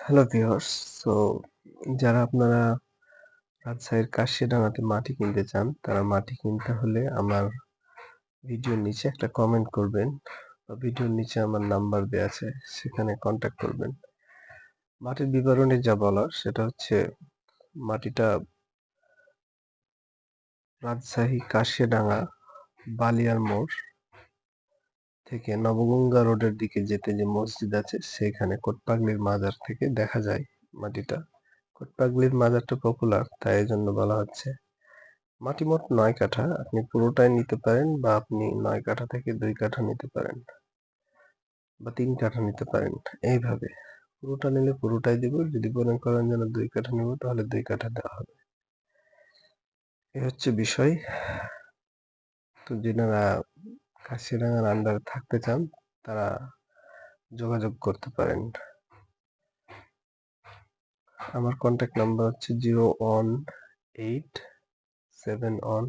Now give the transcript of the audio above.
Hello viewers so যারা আপনারা রাজশাহীর কাশিয়াডাঙ্গাতে মাটি কিনতে চান, তারা মাটি কিনতে হলে আমার ভিডিওর নিচে একটা কমেন্ট করবেন। বা ভিডিওর নিচে আমার নাম্বার দেওয়া আছে, সেখানে কন্ট্যাক্ট করবেন। মাটির বিবরণে যা বলার, সেটা হচ্ছে মাটিটা রাজশাহী কাশিয়াডাঙ্গা বালিয়ার মোড়। থেকে নবগঙ্গা রোডের দিকে যেতে যে মসজিদ আছে, সেখানে কোটপাগলির মাজার থেকে দেখা যায় মাটিটা। কোটপাগলির মাজারটা পপুলার তাই জন্য বলা হচ্ছে। মাটি মোট নয় কাঠা, আপনি পুরোটাই নিতে পারেন বা আপনি নয় কাঠা থেকে দুই কাঠা নিতে পারেন বা তিন কাঠা নিতে পারেন, এইভাবে। পুরোটা নিলে পুরোটাই দেব, যদি মনে করেন যেন দুই কাঠা নেব, তাহলে দুই কাঠা দেওয়া হবে। এ হচ্ছে বিষয়। তো যেনারা কাশিরাঙ্গার আন্ডারে থাকতে চান, তারা যোগাযোগ করতে পারেন। আমার কন্ট্যাক্ট নাম্বার হচ্ছে zero one eight seven one